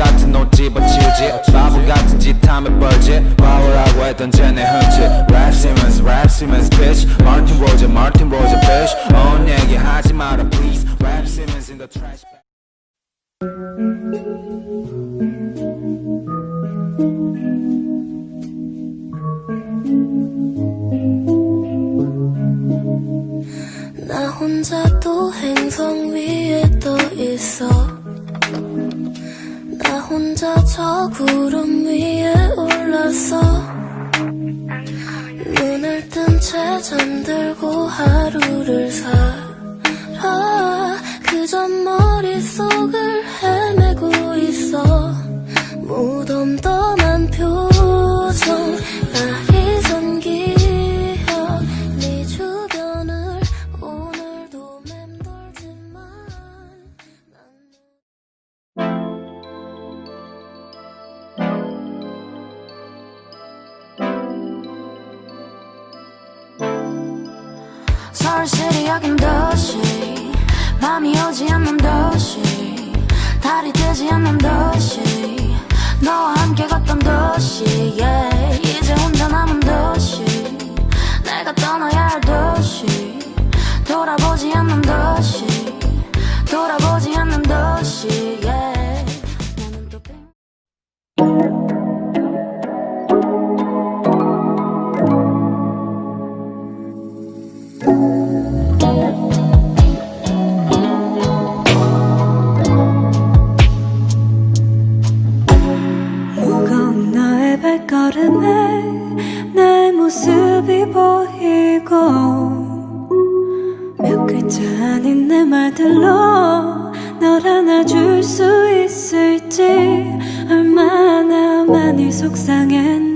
같은 옷 집어치우지 바보 같은 짓 하면 벌지 바보라고 했던 쟤네 흔치 Rap Simmons, Rap Simmons, bitch Martin Roger, Martin Roger, bitch 온 얘기 하지 마라 please Rap Simmons in the trash bag 나 혼자 또 행성 위에 떠 있어 저 구름 위에 올라서. 눈을 뜬 채 잠들고 하루를 살아. 그저 머릿 서울시리 여긴 도시. 밤이 오지 않는 도시. 달이 뜨지 않는 도시. 너와 함께 걷던 도시. Yeah. 이제 혼자 남은 도시. 내가 떠나야 할 도시. 돌아보지 않는 도시. 돌아보지 않는 도시. Yeah. 나는 또 빙- 발걸음에 내 모습이 보이고 몇 글자 아닌 내 말들로 널 안아줄 수 있을지 얼마나 많이 속상했는지